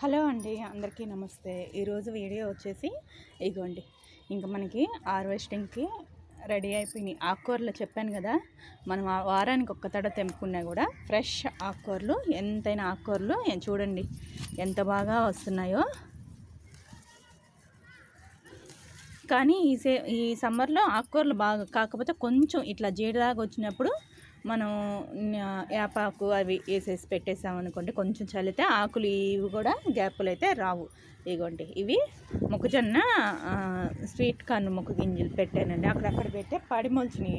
Hello అండి అందరికీ నమస్తే. ఈరోజు వీడియో వచ్చేసి ఇగోండి. ఇంకా మనకి హార్వెస్టింగ్కి రెడీ అయిపోయినాయి ఆకుకూరలు చెప్పాను కదా మనం ఆ వారానికి ఒక్క తడ తెంపుకున్నా కూడా ఫ్రెష్ ఆకుకూరలు ఎంతైనా ఆకుకూరలు చూడండి ఎంత బాగా వస్తున్నాయో. కానీ ఈ సే ఈ సమ్మర్లో ఆకుకూరలు బాగా కాకపోతే కొంచెం ఇట్లా జీడిదాగా వచ్చినప్పుడు మనం వేపాకు అవి వేసేసి పెట్టేసామనుకోండి కొంచెం చల్లితే ఆకులు ఇవి కూడా గ్యాపులు అయితే రావు. ఇగోండి ఇవి మొక్కజొన్న స్వీట్ కార్న్ మొక్క గింజలు పెట్టానండి. అక్కడక్కడ పెట్టే పడి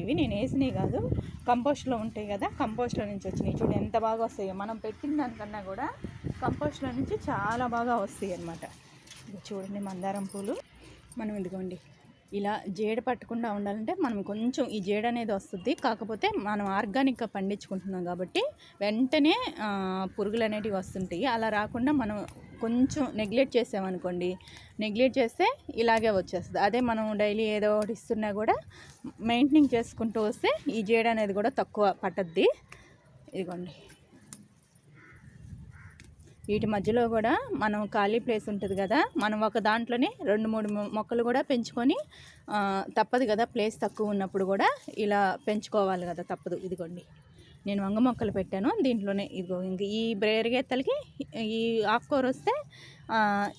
ఇవి. నేను వేసినవి కాదు కంపోస్ట్లో ఉంటాయి కదా కంపోస్ట్లో నుంచి వచ్చినాయి చూడు ఎంత బాగా వస్తాయో. మనం పెట్టిన దానికన్నా కూడా కంపోస్ట్లో నుంచి చాలా బాగా వస్తాయి అన్నమాట చూడండి మందారం పూలు. మనం ఇదిగోండి ఇలా జేడ పట్టకుండా ఉండాలంటే మనం కొంచెం ఈ జేడ అనేది వస్తుంది. కాకపోతే మనం ఆర్గానిక్గా పండించుకుంటున్నాం కాబట్టి వెంటనే పురుగులు అనేటివి వస్తుంటాయి. అలా రాకుండా మనం కొంచెం నెగ్లెక్ట్ చేసామనుకోండి నెగ్లెక్ట్ చేస్తే ఇలాగే వచ్చేస్తుంది. అదే మనం డైలీ ఏదో ఒకటి ఇస్తున్నా కూడా మెయింటైన్ చేసుకుంటూ వస్తే ఈ జేడ అనేది కూడా తక్కువ పట్టద్ది. ఇదిగోండి. వీటి మధ్యలో కూడా మనం ఖాళీ ప్లేస్ ఉంటుంది కదా మనం ఒక దాంట్లోనే రెండు మూడు మొక్కలు కూడా పెంచుకొని తప్పదు కదా ప్లేస్ తక్కువ ఉన్నప్పుడు కూడా ఇలా పెంచుకోవాలి కదా తప్పదు. ఇదిగోండి నేను వంగ మొక్కలు పెట్టాను దీంట్లోనే. ఇదిగో ఇంక ఈ బేరగెత్తలకి ఈ ఆకుకూర వస్తే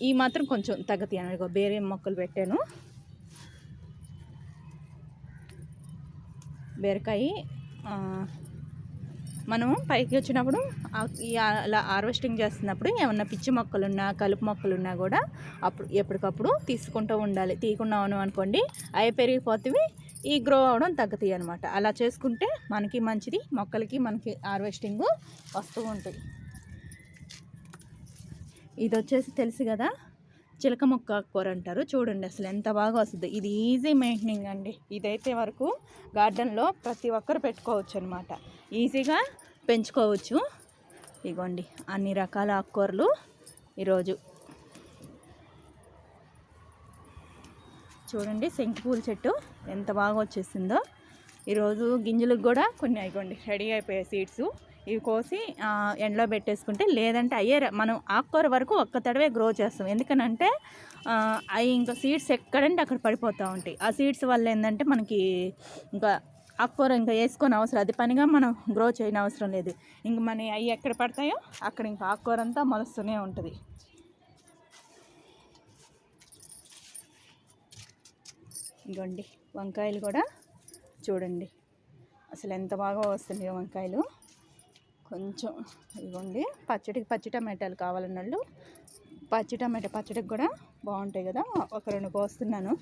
ఈ మాత్రం కొంచెం తగ్గుతాయి ఇదిగో బేరే మొక్కలు పెట్టాను. బీరకాయ మనము మనం పైకి వచ్చినప్పుడు ఈ అలా హార్వెస్టింగ్ చేస్తున్నప్పుడు ఏమన్నా పిచ్చి మొక్కలున్నా కలుపు మొక్కలున్నా కూడా అప్పుడు ఎప్పటికప్పుడు తీసుకుంటూ ఉండాలి. తీయకున్నాను అనుకోండి అవి పెరిగిపోతేవి ఈ గ్రో అవడం తగ్గుతాయి అనమాట అలా చేసుకుంటే మనకి మంచిది మొక్కలకి మనకి హార్వెస్టింగ్ వస్తూ ఉంటుంది. ఇది వచ్చేసి తెలుసు కదా చిలక మొక్క కూర అంటారు చూడండి అసలు ఎంత బాగా వస్తుంది. ఇది ఈజీ మెయింటెనింగ్ అండి. ఇదైతే వరకు గార్డెన్లో ప్రతి ఒక్కరు పెట్టుకోవచ్చు అనమాట ఈజీగా పెంచుకోవచ్చు. ఇగోండి అన్ని రకాల ఆకుకూరలు ఈరోజు. చూడండి శంకి పూల చెట్టు ఎంత బాగా వచ్చేసిందో. ఈరోజు గింజలకు కూడా కొన్ని అయిపోండి రెడీ అయిపోయాయి సీడ్స్. ఇవి కోసి ఎండలో పెట్టేసుకుంటే లేదంటే అయ్యే ర- మనం ఆకుకూర వరకు ఒక్క తడవే గ్రో చేస్తాం. ఎందుకనంటే అవి ఇంకా సీడ్స్ ఎక్కడంటే అక్కడ పడిపోతూ ఉంటాయి. ఆ సీడ్స్ వల్ల ఏంటంటే మనకి ఇంకా ఆకుకూర ఇంకా వేసుకొని అవసరం అది పనిగా మనం గ్రో చేయని అవసరం లేదు. ఇంక మన అవి ఎక్కడ పడతాయో అక్కడ ఇంకా ఆకుకూర అంతా మొలుస్తూనే ఉంటుంది. ఇంకోండి వంకాయలు కూడా చూడండి. అసలు ఎంత బాగా వస్తున్నాయో వంకాయలు. కొంచెం ఇదిగోండి. పచ్చడికి పచ్చి టమాటాలు కావాలన్న వాళ్ళు పచ్చి టమాటా పచ్చడికి కూడా బాగుంటాయి కదా. ఒక రెండు కోస్తున్నాను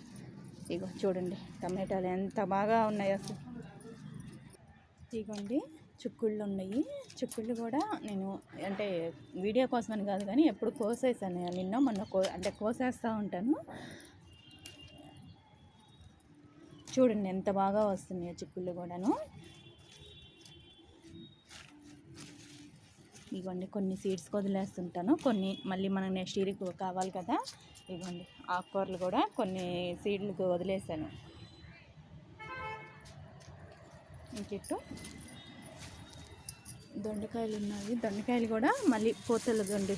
ఇగో చూడండి టమాటాలు ఎంత బాగా ఉన్నాయో అసలు. ఇదిగోండి చుక్కుళ్ళు ఉన్నాయి. చుక్కుళ్ళు కూడా నేను అంటే వీడియో కోసమని కాదు కానీ ఎప్పుడు కోసేసాను. నిన్న మొన్న కో అంటే కోసేస్తూ ఉంటాను. చూడండి ఎంత బాగా వస్తున్నాయో చిక్కుళ్ళు కూడాను. ఇగోండి కొన్ని సీడ్స్ వదిలేస్తుంటాను. కొన్ని మళ్ళీ మనకు నెక్స్ట్ ఇయర్కి కావాలి కదా. ఇగోండి ఆకుకూరలు కూడా కొన్ని సీడ్లకు వదిలేసాను. ఇంకెట్టు దొండకాయలు ఉన్నాయి. దొండకాయలు కూడా మళ్ళీ పూతలు దొండి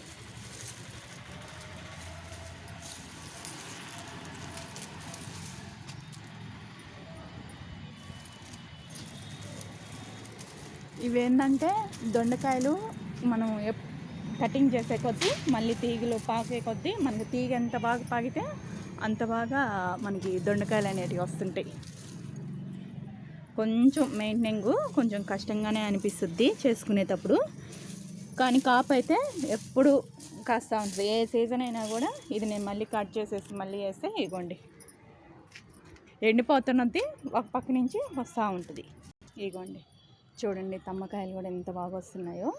ఇవేంటంటే దొండకాయలు మనం ఎప్- కటింగ్ చేసే కొద్దీ మళ్ళీ తీగలు పాకే కొద్దీ మనకి తీగ ఎంత బాగా పాగితే అంత బాగా మనకి దొండకాయలు అనేటివి వస్తుంటాయి. కొంచెం మెయింటెనింగ్ కొంచెం కష్టంగానే అనిపిస్తుంది చేసుకునేటప్పుడు. కానీ కాపు అయితే ఎప్పుడు కాస్తూ ఉంటుంది ఏ సీజన్ అయినా కూడా ఇది నేను మళ్ళీ కట్ చేసేసి మళ్ళీ వేస్తే ఇగోండి. ఎండిపోతున్నది ఒక పక్క నుంచి వస్తూ ఉంటుంది. ఇగోండి. చూడండి తమ్మకాయలు కూడా ఎంత బాగా వస్తున్నాయో.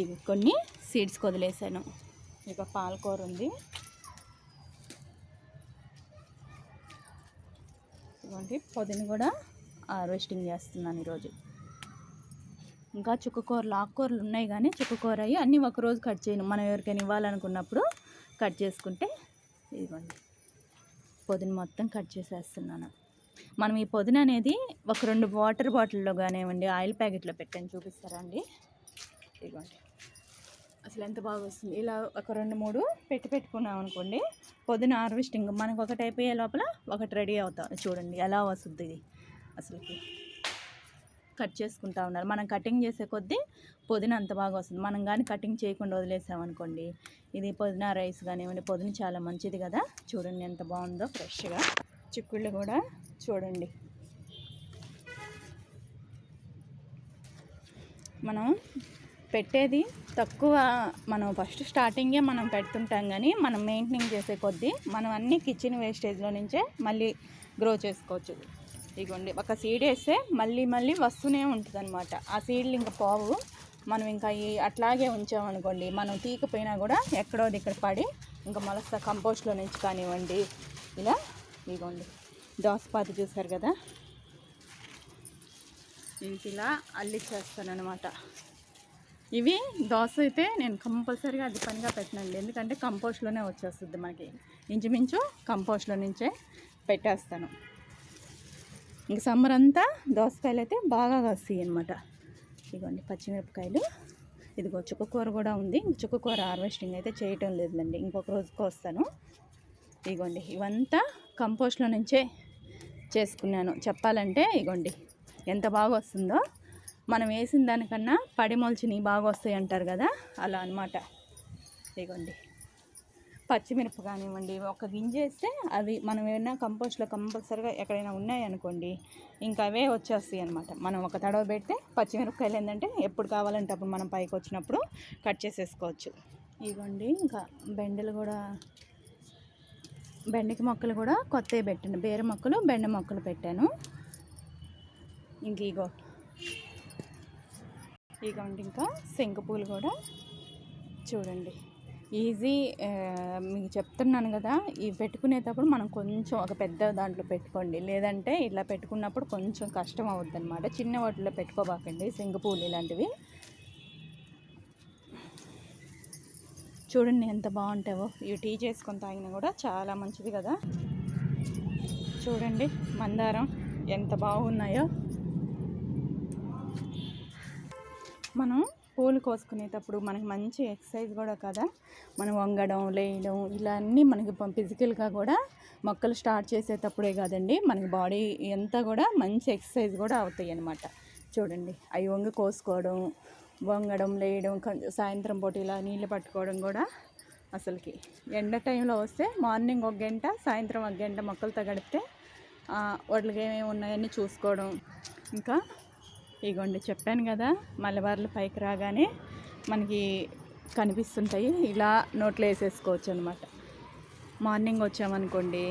ఇవి కొన్ని సీడ్స్ వదిలేసాను ఇక పాలకూర ఉంది. ఇదిగోండి పొదిని కూడా హార్వెస్టింగ్ చేస్తున్నాను ఈరోజు. ఇంకా చుక్కకూరలు ఆకుకూరలు ఉన్నాయి కానీ చుక్కకూర అవి అన్నీ ఒకరోజు కట్ చేయను. మనం ఎవరికైనా ఇవ్వాలనుకున్నప్పుడు కట్ చేసుకుంటే ఇదిగోండి పొదిని మొత్తం కట్ చేసేస్తున్నాను. మనం ఈ పొదిన అనేది ఒక రెండు వాటర్ బాటిల్లో కానివ్వండి ఆయిల్ ప్యాకెట్లో పెట్టాను. చూపిస్తారా అండి? ఇదిగోండి. అసలు ఎంత బాగా వస్తుంది? ఇలా ఒక రెండు మూడు పెట్టి పెట్టుకున్నాం అనుకోండి పొద్దున హార్వెస్టింగ్ మనకు ఒకటి అయిపోయే లోపల ఒకటి రెడీ అవుతాం. చూడండి ఎలా వస్తుంది ఇది. అసలుకి కట్ చేసుకుంటా ఉన్నారు. మనం కటింగ్ చేసే కొద్దీ పుదీనా అంత బాగా వస్తుంది. మనం కానీ కటింగ్ చేయకుండా వదిలేసామనుకోండి ఇది పుదీనా రైస్ కానివ్వండి పుదీనా చాలా మంచిది కదా. చూడండి ఎంత బాగుందో ఫ్రెష్గా. చిక్కుళ్ళు కూడా చూడండి. మనం పెట్టేది తక్కువ మనం ఫస్ట్ స్టార్టింగే మనం పెడుతుంటాం కానీ మనం మెయింటైన్ చేసే కొద్దీ మనం అన్ని కిచెన్ వేస్టేజ్లో నుంచే మళ్ళీ గ్రో చేసుకోవచ్చు. ఇదిగోండి ఒక సీడ్ వేస్తే మళ్ళీ మళ్ళీ వస్తూనే ఉంటుంది అనమాట ఆ సీడ్లు ఇంకా పోవు. మనం ఇంకా ఈ అట్లాగే ఉంచామనుకోండి మనం తీకపోయినా కూడా ఎక్కడో ఇక్కడ పడి ఇంకా మొలస్తా కంపోస్ట్లో నుంచి కానివ్వండి ఇలా ఇదిగోండి దోసపాతి చూసారు కదా? ఇంక ఇలా అల్లిచ్చేస్తాను అనమాట ఇవి దోశ అయితే నేను కంపల్సరీగా అది పనిగా పెట్టినండి. ఎందుకంటే కంపోస్ట్లోనే వచ్చేస్తుంది మనకి. ఇంచుమించు కంపోస్ట్లో నుంచే పెట్టేస్తాను. ఇంక సమ్మర్ అంతా దోసకాయలు అయితే బాగా కాస్తాయి అనమాట ఇదిగోండి పచ్చిమిరపకాయలు. ఇదిగో చుక్కకూర కూడా ఉంది. చుక్కకూర హార్వెస్టింగ్ అయితే చేయటం లేదండి ఇంకొక రోజుకి వస్తాను. ఇదిగోండి ఇవంతా కంపోస్ట్లో నుంచే చేసుకున్నాను. చెప్పాలంటే ఇగోండి ఎంత బాగా వస్తుందో మనం వేసిన దానికన్నా పడి మొలిచినవి బాగా వస్తాయి అంటారు కదా అలా అనమాట ఇదిగోండి. పచ్చిమిరప కానివ్వండి ఒక గింజ వేస్తే అవి మనం ఏమైనా కంపోస్ట్లో కంపల్సరిగా ఎక్కడైనా ఉన్నాయనుకోండి ఇంకా అవే వచ్చేస్తాయి అనమాట మనం ఒక తడవ పెడితే పచ్చిమిరపకాయలు ఏంటంటే ఎప్పుడు కావాలంటే అప్పుడు మనం పైకి వచ్చినప్పుడు కట్ చేసేసుకోవచ్చు. ఇదిగోండి ఇంకా బెండలు కూడా బెండకి మొక్కలు కూడా కొత్తవి పెట్టాను. బేర మొక్కలు బెండ మొక్కలు పెట్టాను. ఇంక ఇగో ఇగోండి ఇంకా శంఖపూలు కూడా. చూడండి. ఈజీ మీకు చెప్తున్నాను కదా ఈ పెట్టుకునేటప్పుడు మనం కొంచెం ఒక పెద్ద దాంట్లో పెట్టుకోండి. లేదంటే ఇలా పెట్టుకున్నప్పుడు కొంచెం కష్టం అవుద్ది అనమాట చిన్న వాటిలో పెట్టుకోబాకండి సింగపూలు ఇలాంటివి. చూడండి ఎంత బాగుంటావో ఇవి టీ చేసుకొని తాగినా కూడా చాలా మంచిది కదా. చూడండి మందారం ఎంత బాగున్నాయో. మనం పూలు కోసుకునేటప్పుడు మనకి మంచి ఎక్సర్సైజ్ కూడా కదా. మనం వంగడం లేయడం ఇలా అన్నీ మనకి ఫిజికల్గా కూడా మొక్కలు స్టార్ట్ చేసేటప్పుడే కాదండి. మనకి బాడీ అంతా కూడా మంచి ఎక్సర్సైజ్ కూడా అవుతాయి అన్నమాట చూడండి. అవి వంగి కోసుకోవడం వంగడం లేయడం సాయంత్రం పూట ఇలా నీళ్ళు పట్టుకోవడం కూడా అసలుకి. ఎండ టైంలో వస్తే మార్నింగ్ ఒక గంట సాయంత్రం ఒక గంట మొక్కలతో గడిపితే వాటికి ఏమేమి ఉన్నాయని చూసుకోవడం. ఇంకా ఇగోండి చెప్పాను కదా మలబార్లు పైకి రాగానే మనకి కనిపిస్తుంటాయి. ఇలా నోట్లో వేసేసుకోవచ్చు అనమాట మార్నింగ్ వచ్చామనుకోండి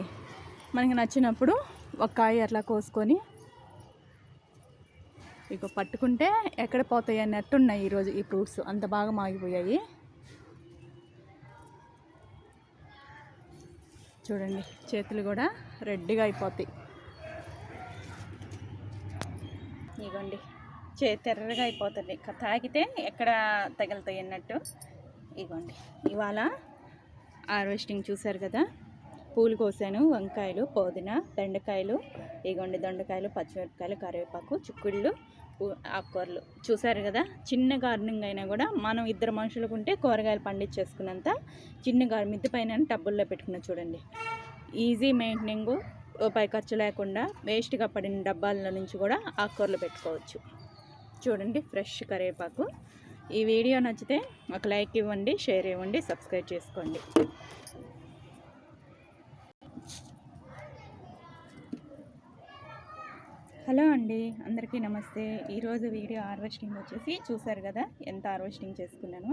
మనకి నచ్చినప్పుడు ఒక కాయ అట్లా కోసుకొని ఇక పట్టుకుంటే ఎక్కడ పోతాయి అన్నట్టు ఉన్నాయి ఈరోజు ఈ ఫ్రూట్స్. అంత బాగా మాగిపోయాయి. చూడండి చేతులు కూడా రెడ్డిగా అయిపోతాయి. చే తెర్రగా అయిపోతుంది. తాగితే ఎక్కడ తగులుతాయి అన్నట్టు. ఇగోండి. ఇవాళ హార్వెస్టింగ్ చూసారు కదా? పూలు కోసాను వంకాయలు పుదీనా బెండకాయలు ఇగోండి దొండకాయలు పచ్చిమిరపకాయలు కరివేపాకు చిక్కుళ్ళు ఆకుకూరలు. చూసారు కదా? చిన్న గార్డెనింగ్ అయినా కూడా మనం ఇద్దరు మనుషులకు ఉంటే కూరగాయలు పండించేసుకున్నంత చిన్న గార్ మిద్ది పైన టబ్బుల్లో పెట్టుకున్న చూడండి. ఈజీ మెయింటెనింగ్ పై ఖర్చు లేకుండా వేస్ట్గా పడిన డబ్బాల నుంచి కూడా ఆకుకూరలు పెట్టుకోవచ్చు. చూడండి ఫ్రెష్ కరివేపాకు ఈ వీడియో నచ్చితే ఒక లైక్ ఇవ్వండి షేర్ ఇవ్వండి సబ్స్క్రైబ్ చేసుకోండి. హలో అండి అందరికీ నమస్తే. ఈరోజు వీడియో హార్వెస్టింగ్ వచ్చేసి చూసారు కదా ఎంత హార్వెస్టింగ్ చేసుకున్నాను.